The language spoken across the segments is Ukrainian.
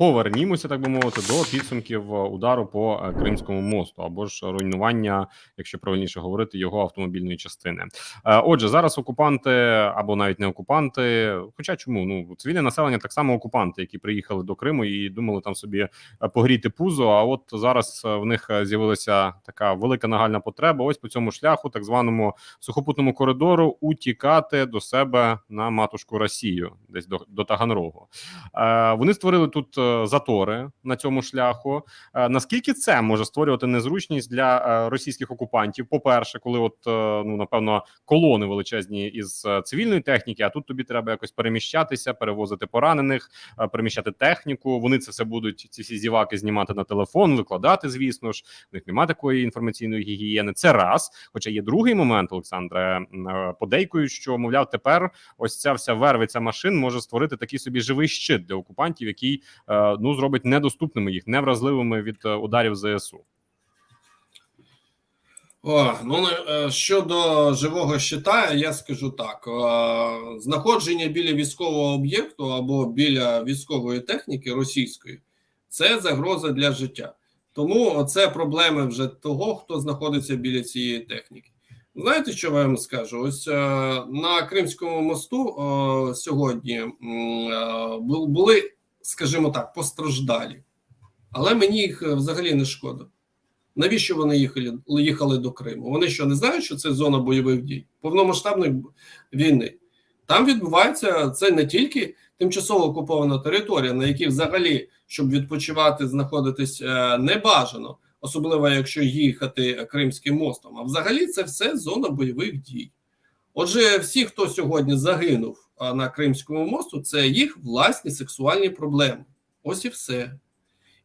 повернімося, так би мовити, до підсумків е, удару по е, Кримському мосту або ж руйнування, якщо правильніше говорити, його автомобільної частини. Е, Отже, зараз окупанти або навіть не окупанти, хоча чому ну цивільне населення так само окупанти, які приїхали до Криму і думали там собі погріти пузо. А от зараз в них з'явилася така велика нагальна потреба. Ось по цьому шляху, так званому сухопутному коридору, утікати до себе на матушку Росію, десь до, до Таганрогу. Вони створили тут затори на цьому шляху. Е, Наскільки це може створювати незручність для е, російських окупантів? По перше, коли от е, ну напевно колони величезні із цивільної техніки, а тут тобі треба якось переміщатися, перевозити поранених, переміщати техніку. Вони це все будуть ці всі зіваки знімати на телефон, викладати. Звісно ж, в них немає такої інформаційної гігієни. Це раз. Хоча є другий момент, Олександре, подейкують, що мовляв, тепер ось ця вся вервиця машин може створити такий собі живий щит для окупантів, який е, ну зробить недоступними їх, невразливими від е, ударів ЗСУ. О, ну е, щодо живого щита, я скажу так: е, знаходження біля військового об'єкту або біля військової техніки російської це загроза для життя. Тому це проблеми вже того, хто знаходиться біля цієї техніки. Знаєте, що я вам скажу? Ось на Кримському мосту сьогодні були, скажімо так, постраждалі, але мені їх е, взагалі не шкода. Навіщо вони їхали, їхали до Криму? Вони що не знають, що це зона бойових дій, повномасштабної війни. Там відбувається це не тільки тимчасово окупована територія, на якій взагалі, щоб відпочивати, знаходитись е, не бажано, особливо якщо їхати Кримським мостом. А взагалі це все зона бойових дій. Отже, всі, хто сьогодні загинув на Кримському мосту, це їх власні сексуальні проблеми. Ось і все.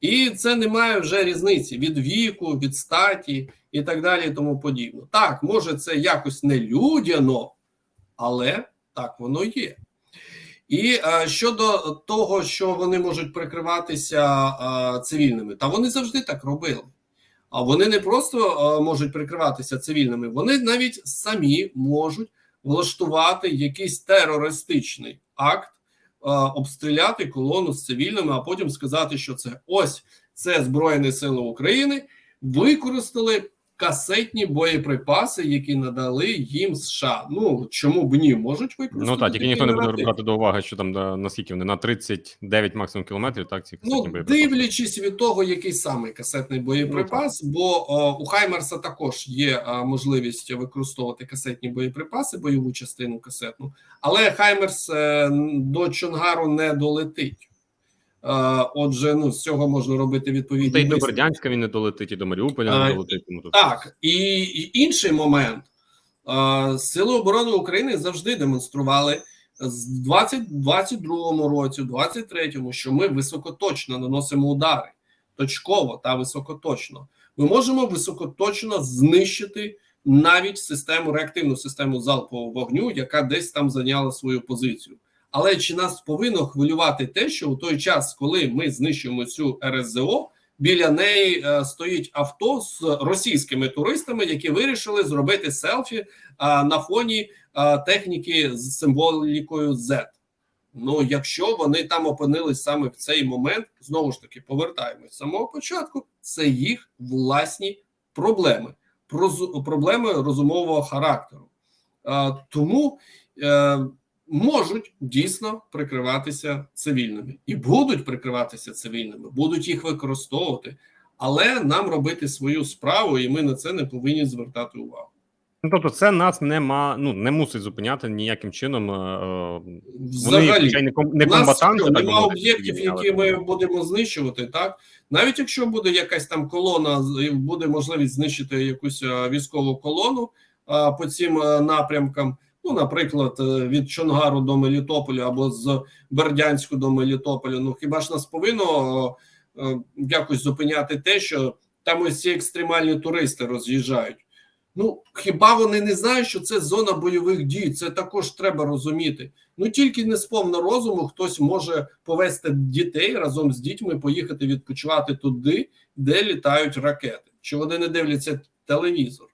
І це не має вже різниці від віку, від статі і так далі, і тому подібне. Так, може, це якось не людяно, але так воно є. І е, щодо того, що вони можуть прикриватися е, цивільними, та вони завжди так робили. А вони не просто е, можуть прикриватися цивільними, вони навіть самі можуть влаштувати якийсь терористичний акт, обстріляти колону з цивільними, а потім сказати, що це ось це Збройні Сили України використали касетні боєприпаси, які надали їм США. Ну чому б ні, можуть використати. Ну так, тільки ніхто не буде брати до уваги, що там да, наскільки вони на 39 максимум кілометрів. Так ці Ну, боєприпаси. дивлячись від того, який саме касетний боєприпас, бо о, у Хаймерса також є а, можливість використовувати касетні боєприпаси, бойову частину касетну, але Хаймерс е, до Чонгару не долетить. Е, отже, ну з цього можна робити відповідні Та й до. Бердянська він не долетить, і до Маріуполя А, не долетить. Тому Так, і, і інший момент. Е, Сили оборони України завжди демонстрували з 2022 році, в 23-му, що ми високоточно наносимо удари, точково та високоточно. Ми можемо високоточно знищити навіть систему реактивну систему залпового вогню, яка десь там зайняла свою позицію. Але чи нас повинно хвилювати те, що у той час, коли ми знищуємо цю РСЗО, біля неї е, стоїть авто з російськими туристами, які вирішили зробити селфі е, на фоні е, техніки з символікою Z. Ну, якщо вони там опинились саме в цей момент, знову ж таки повертаємось з самого початку. Це їх власні проблеми, проблеми розумового характеру. Тому можуть дійсно прикриватися цивільними і будуть прикриватися цивільними, будуть їх використовувати, але нам робити свою справу, і ми на це не повинні звертати увагу. Ну, тобто, це нас нема, ну не мусить зупиняти ніяким чином. е, е, Вони Взагалі, не, ком, не комбатанти, нема об'єктів, які ми будемо знищувати, так навіть якщо буде якась там колона, буде можливість знищити якусь е, військову колону е, по цим напрямкам. Ну, наприклад, е, від Чонгару до Мелітополя або з Бердянську до Мелітополя. Ну хіба ж нас повинно е, якось зупиняти те, що там ось ці екстремальні туристи роз'їжджають? Ну хіба вони не знають, що це зона бойових дій? Це також треба розуміти. Ну тільки не з повно розуму хтось може повести дітей разом з дітьми, поїхати відпочивати туди, де літають ракети. Чи вони не дивляться телевізор?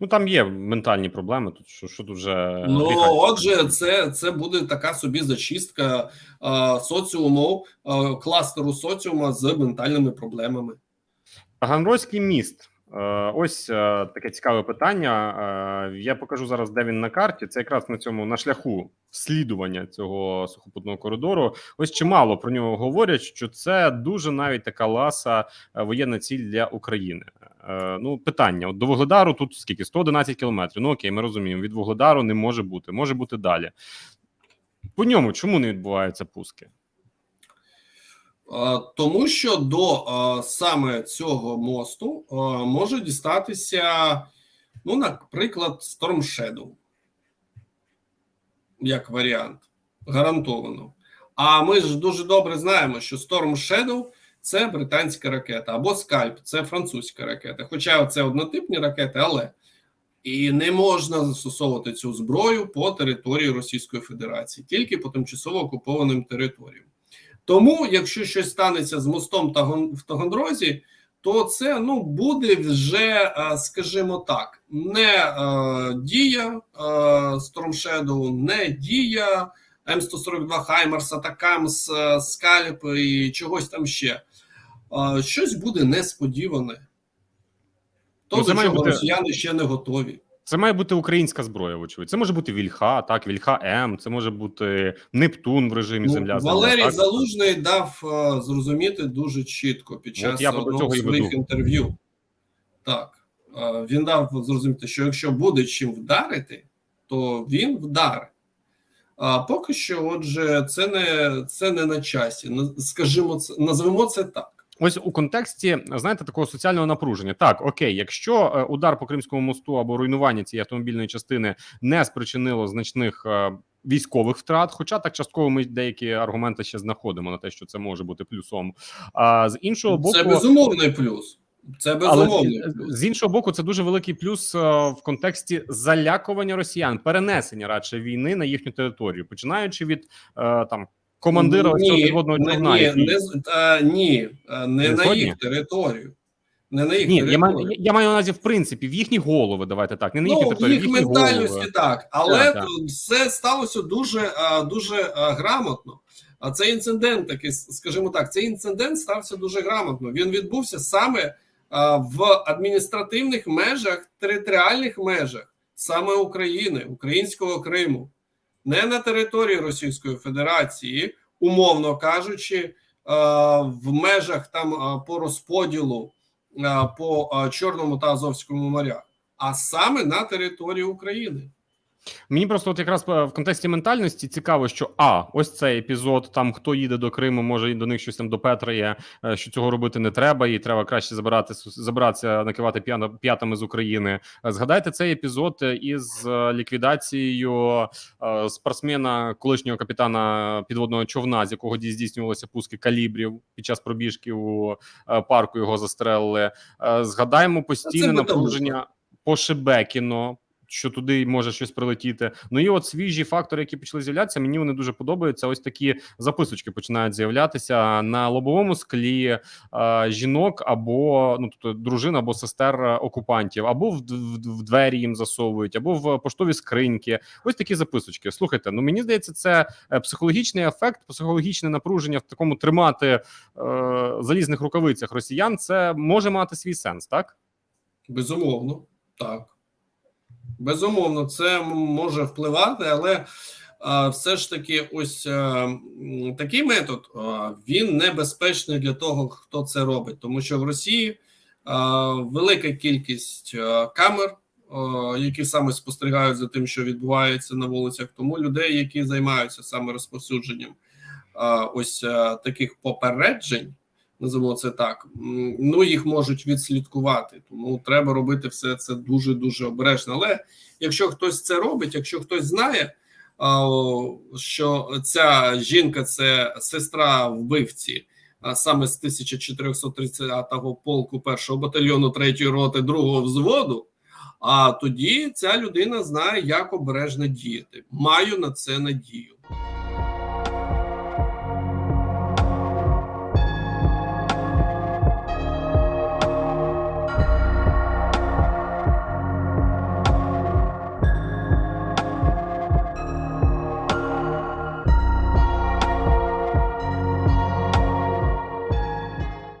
Ну там є ментальні проблеми. Тут що, що тут вже Ну гріха. отже, це, це буде така собі зачистка е, соціуму, е, кластеру соціума з ментальними проблемами. Таганрозький міст. Е, Ось е, таке цікаве питання. Е, Я покажу зараз, де він на карті. Це якраз на цьому на шляху слідування цього сухопутного коридору. Ось чимало про нього говорять, що це дуже навіть така ласа воєнна ціль для України. Е, Ну, питання: от до Вугледару тут скільки? 111 кілометрів. Ну окей, ми розуміємо. Від Вугледару не може бути, може бути далі. По ньому чому не відбуваються пуски? Е, Тому що до е, саме цього мосту може дістатися, ну, наприклад, Storm Shadow, як варіант, гарантовано. А ми ж дуже добре знаємо, що Storm Shadow це британська ракета, або Скальп це французька ракета. Хоча це однотипні ракети, але і не можна застосовувати цю зброю по території Російської Федерації, тільки по тимчасово окупованим територіям. Тому, якщо щось станеться з мостом Тагон- в Таганрозі, то це ну буде вже, е, скажімо так, не е, дія е, Storm Shadow, не дія М142 Хаймарс, Атакамс, е, Скальп і чогось там ще. Е, щось буде несподіване. То, Ну, це до чого бути- росіяни ще не готові. Це має бути українська зброя, вочевидь. Це може бути Вільха, так, Вільха М, це може бути Нептун в режимі Ну, Земля. Валерій так? Залужний дав е, зрозуміти дуже чітко під час я одного з своїх інтерв'ю. Так, е, він дав зрозуміти, що якщо буде чим вдарити, то він вдарить. А поки що, отже, це не це не на часі. Скажімо, це назвемо це так. Ось у контексті знаєте такого соціального напруження. Так, окей, якщо е, удар по Кримському мосту або руйнування цієї автомобільної частини не спричинило значних е, військових втрат, хоча так частково ми деякі аргументи ще знаходимо на те, що це може бути плюсом. А з іншого боку, Це безумовний плюс. Це Але з, іншого боку, це дуже великий плюс е, в контексті залякування росіян, перенесення радше війни на їхню територію, починаючи від е, там командира ось цього підводного не, човна. ні, не, е, ні, е, не Не на їх територію. Не на їх Ні, я територію. маю я маю на увазі в принципі в їхні голови. Давайте так, не на їхні Ну, в території, їх ментальності голови. так, але Так, так. все сталося дуже дуже грамотно. А цей інцидент, такий, скажімо так, цей інцидент стався дуже грамотно. Він відбувся саме в адміністративних межах, територіальних межах саме України, українського Криму, не на території Російської Федерації, умовно кажучи, е, в межах там е, по розподілу е, по е, Чорному та Азовському морях, а саме на території України. Мені просто от якраз е, в контексті ментальності цікаво, що а ось цей епізод, там хто їде до Криму, може і до них щось там допетрає, е, що цього робити не треба, і треба краще забирати забиратися, накивати п'ятами з України. Е, Згадайте цей епізод із ліквідацією спортсмена, колишнього капітана підводного човна, з якого ді- здійснювалися пуски калібрів під час пробіжки у парку. Його застрелили. Згадаємо постійне напруження по Шебекіно. Що туди може щось прилетіти. Ну і от свіжі фактори, які почали з'являтися, мені вони дуже подобаються. Ось такі записочки починають з'являтися на лобовому склі е, жінок або ну тобто дружин або сестер е, окупантів, або в, в, в двері їм засовують, або в поштові скриньки. Ось такі записочки. Слухайте, ну мені здається, це е, психологічний ефект, психологічне напруження в такому тримати е, залізних рукавицях росіян. Це може мати свій сенс, так? Безумовно, так. Безумовно, це може впливати, але все ж таки, ось а, такий метод він небезпечний для того, хто це робить, тому що в Росії велика кількість а, камер, які саме спостерігають за тим, що відбувається на вулицях, тому людей, які займаються саме розповсюдженням ось а, таких попереджень. Називаємо це так. Ну їх можуть відслідкувати, тому треба робити все це дуже дуже обережно. Але якщо хтось це робить, якщо хтось знає, що ця жінка це сестра вбивці, а саме з 1430-го полку першого батальйону третьої роти другого взводу. А тоді ця людина знає, як обережно діяти. Маю на це надію.